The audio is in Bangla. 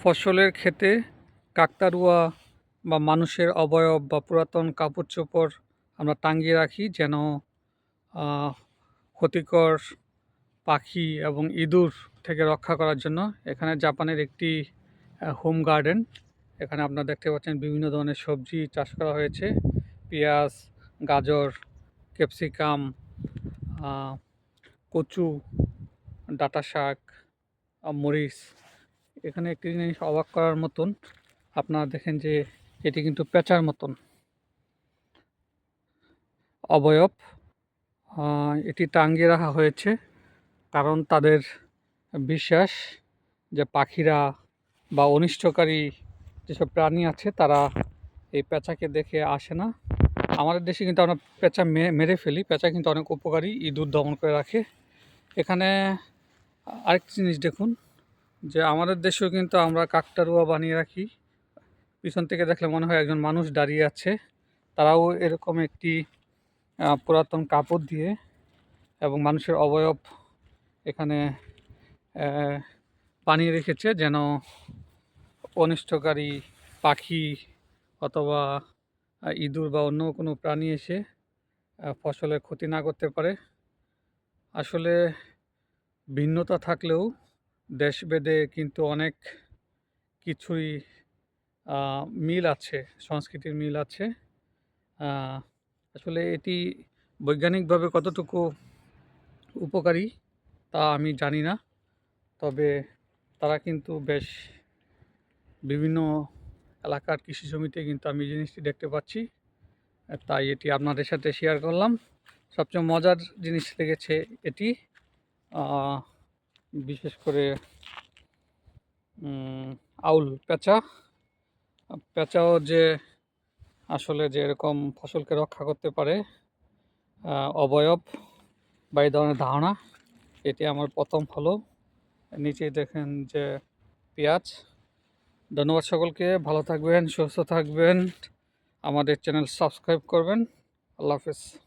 ফসলের ক্ষেতে কাকতাড়ুয়া বা মানুষের অবয়ব বা পুরাতন কাপড় চোপড় আমরা টাঙিয়ে রাখি যেন ক্ষতিকর পাখি এবং ইঁদুর থেকে রক্ষা করার জন্য। এখানে জাপানের একটি হোম গার্ডেন। এখানে আপনারা দেখতে পাচ্ছেন বিভিন্ন ধরনের সবজি চাষ করা হয়েছে। পেঁয়াজ, গাজর, ক্যাপসিকাম কচু ডাঁটা শাক মরিচ এখানে একটি জিনিস অবাক করার মতন। আপনারা দেখেন যে এটি কিন্তু পেঁচার মতন। অবয়ব। এটি টাঙ্গিয়ে রাখা হয়েছে কারণ তাদের বিশ্বাস যে পাখিরা বা অনিষ্টকারী যেসব প্রাণী আছে তারা এই পেঁচাকে দেখে আসে না। আমাদের দেশে কিন্তু আমরা পেঁচা মেরে ফেলি। পেঁচা কিন্তু অনেক উপকারী। ইঁদুর দমন করে রাখে। এখানে আরেকটি জিনিস দেখুন। যে আমাদের দেশেও কিন্তু আমরা কাকতারুয়া বানিয়ে রাখি। পিছন থেকে দেখলে মনে হয় একজন মানুষ দাঁড়িয়ে আছে। তারাও এরকম একটি পুরাতন কাপড় দিয়ে এবং মানুষের অবয়ব এখানে বানিয়ে রেখেছে যেন অনিষ্টকারী পাখি অথবা ইঁদুর বা অন্য কোনো প্রাণী এসে ফসলের ক্ষতি না করতে পারে। আসলে ভিন্নতা থাকলেও দেশভেদে কিন্তু অনেক কিছুই মিল আছে, সংস্কৃতির মিল আছে। আসলে এটি বৈজ্ঞানিকভাবে কতটুকু উপকারী তা আমি জানি না। তবে তারা কিন্তু বেশ বিভিন্ন এলাকার কৃষি জমিতে কিন্তু আমি জিনিসটি দেখতে পাচ্ছি। তাই এটি আপনাদের সাথে শেয়ার করলাম। সবচেয়ে মজার জিনিস লেগেছে এটি। বিশেষ করে আউল পেঁচা। পেঁচাও যে আসলে যে এরকম ফসলকে রক্ষা করতে পারে অবয়ব বা এই ধরনের ধারণা, এটি আমার প্রথম হলো। নিচে দেখেন যে পেঁয়াজ। ধন্যবাদ সকলকে, ভালো থাকবেন, সুস্থ থাকবেন। আমাদের চ্যানেল সাবস্ক্রাইব করবেন। আল্লাহ হাফেজ।